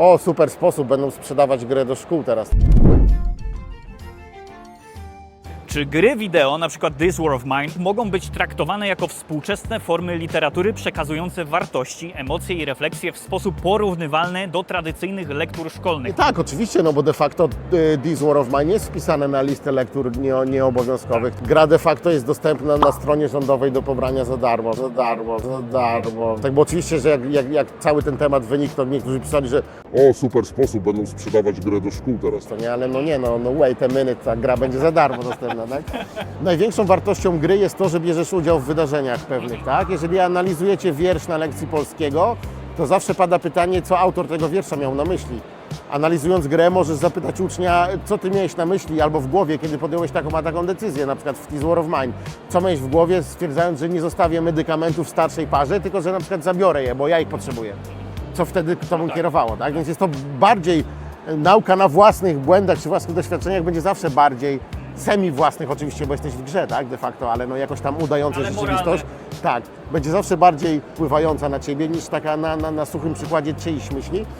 O, super sposób, będą sprzedawać grę do szkół teraz. Czy gry wideo, przykład This War of Mine, mogą być traktowane jako współczesne formy literatury przekazujące wartości, emocje i refleksje w sposób porównywalny do tradycyjnych lektur szkolnych? Tak, oczywiście, no bo de facto y, This War of Mine jest wpisane na listę lektur nie, nieobowiązkowych. Gra de facto jest dostępna na stronie rządowej do pobrania za darmo, za darmo, za darmo. Tak, bo oczywiście, że jak, jak, jak cały ten temat wynikł, to niektórzy pisali, że O, super sposób, będą sprzedawać grę do szkół teraz. to nie, ale no nie, no, no wait a minute, ta gra będzie za darmo dostępna, tak? Największą wartością gry jest to, że bierzesz udział w wydarzeniach pewnych, tak? Jeżeli analizujecie wiersz na lekcji polskiego, to zawsze pada pytanie, co autor tego wiersza miał na myśli. Analizując grę, możesz zapytać ucznia, co ty miałeś na myśli albo w głowie, kiedy podjąłeś taką a taką decyzję, na przykład w This War of Mine. Co miałeś w głowie, stwierdzając, że nie zostawię medykamentów starszej parze, tylko że na przykład zabiorę je, bo ja ich potrzebuję. Co wtedy tobą kierowało, tak? Więc jest to bardziej e, nauka na własnych błędach czy własnych doświadczeniach będzie zawsze bardziej semi własnych oczywiście, bo jesteś w grze, tak, de facto, ale no jakoś tam udająca rzeczywistość, tak, będzie zawsze bardziej wpływająca na ciebie niż taka na, na, na suchym przykładzie czyjś myśli.